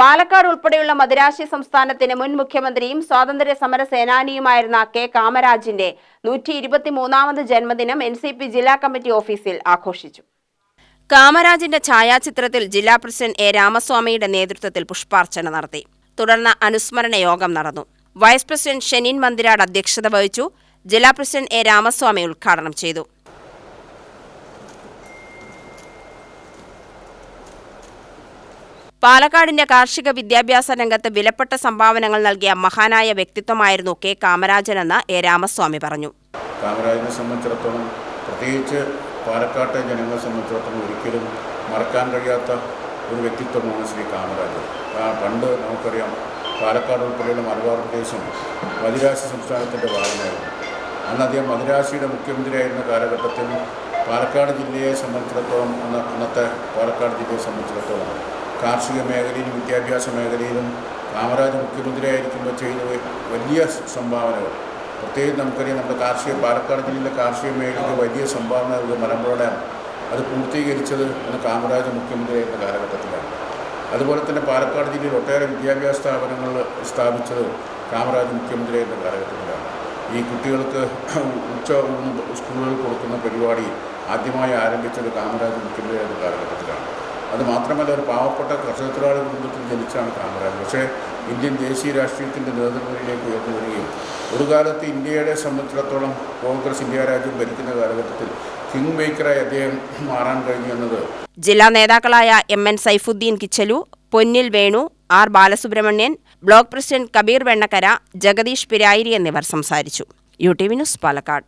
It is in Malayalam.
പാലക്കാട് ഉൾപ്പെടെയുള്ള മദിരാശി സംസ്ഥാനത്തിന് മുൻ മുഖ്യമന്ത്രിയും സ്വാതന്ത്ര്യ സമര സേനാനിയുമായിരുന്ന കെ കാമരാജിന്റെ നൂറ്റി ഇരുപത്തിമൂന്നാമത് ജന്മദിനം എൻ സി പി ജില്ലാ കമ്മിറ്റി ഓഫീസിൽ ആഘോഷിച്ചു. കാമരാജിന്റെ ഛായാചിത്രത്തിൽ ജില്ലാ പ്രസിഡന്റ് എ രാമസ്വാമിയുടെ നേതൃത്വത്തിൽ പുഷ്പാർച്ചന നടത്തി. തുടർന്ന് അനുസ്മരണ യോഗം നടന്നു. വൈസ് പ്രസിഡന്റ് ഷെനിൻ മന്ദിരാട് അധ്യക്ഷത വഹിച്ചു. ജില്ലാ പ്രസിഡന്റ് എ രാമസ്വാമി ഉദ്ഘാടനം ചെയ്തു. പാലക്കാടിന്റെ കാർഷിക വിദ്യാഭ്യാസ രംഗത്ത് വിലപ്പെട്ട സംഭാവനകൾ നൽകിയ മഹാനായ വ്യക്തിത്വമായിരുന്നു കെ. കാമരാജനെന്ന് എ. രാമസ്വാമി പറഞ്ഞു. കാമരാജനെ സംബന്ധിച്ചിടത്തോളം പ്രത്യേകിച്ച് പാലക്കാട്ടെ ജനങ്ങളെ സംബന്ധിച്ചിടത്തോളം ഒരിക്കലും മറക്കാൻ കഴിയാത്ത ഒരു വ്യക്തിത്വമാണ് ശ്രീ കാമരാജൻ. പണ്ട് നമുക്കറിയാം പാലക്കാട് ഉൾപ്പെടെയുള്ള മലബാർ പ്രദേശം മദിരാശി സംസ്ഥാനത്തിന്റെ ഭാഗമായിരുന്നു. അന്ന് അദ്ദേഹം മദിരാശിയുടെ മുഖ്യമന്ത്രിയായിരുന്ന കാലഘട്ടത്തിൽ പാലക്കാട് ജില്ലയെ സംബന്ധിച്ചിടത്തോളം അന്ന് അന്നത്തെ പാലക്കാട് ജില്ലയെ സംബന്ധിച്ചിടത്തോളം കാർഷിക മേഖലയിലും വിദ്യാഭ്യാസ മേഖലയിലും കാമരാജ് മുഖ്യമന്ത്രിയായിരിക്കുമ്പോൾ ചെയ്ത വലിയ സംഭാവനകൾ. പ്രത്യേകിച്ച് നമുക്കറിയാം നമ്മുടെ കാർഷിക പാലക്കാട് ജില്ലയിലെ കാർഷിക മേഖലയ്ക്ക് വലിയ സംഭാവന നൽകിയ മലമ്പുഴയാണ് അത് പൂർത്തീകരിച്ചത് അന്ന് കാമരാജ് മുഖ്യമന്ത്രിയായിരുന്ന കാലഘട്ടത്തിലാണ്. അതുപോലെ തന്നെ പാലക്കാട് ജില്ലയിൽ ഒട്ടേറെ വിദ്യാഭ്യാസ സ്ഥാപനങ്ങൾ സ്ഥാപിച്ചത് കാമരാജ് മുഖ്യമന്ത്രിയായിരുന്ന കാലഘട്ടത്തിലാണ്. ഈ കുട്ടികൾക്ക് ഉച്ച സ്കൂളുകൾ കൊടുക്കുന്ന പരിപാടി ആദ്യമായി ആരംഭിച്ചത് കാമരാജ് മുഖ്യമന്ത്രിയായിരുന്ന കാലഘട്ടത്തിലാണ്. അത് മാത്രമല്ല ഒരു പാവപ്പെട്ട കർഷക തൊഴിലാളി കുടുംബത്തിൽ ജനിച്ചാണ് കാമരാജ്. പക്ഷേ ഇന്ത്യൻ ദേശീയ രാഷ്ട്രീയത്തിന്റെ നേതൃത്വത്തിലേക്ക് ഉയർന്നു വരികയും ഒരു കാലത്ത് ഇന്ത്യയുടെ സംബന്ധിച്ചിടത്തോളം കോൺഗ്രസ് ഇന്ത്യ രാജ്യം ഭരിക്കുന്ന കാലഘട്ടത്തിൽ കിങ് മേക്കറായി അദ്ദേഹം മാറാൻ കഴിഞ്ഞു എന്നത് ജില്ലാ നേതാക്കളായ M N Saifuddin Kichlu Ponnil Venu R Balasubramanian block president Kabeer Vennakkara Jagadeesh Pirayiri എന്നിവർ സംസാരിച്ചു. U T V news Palakkad.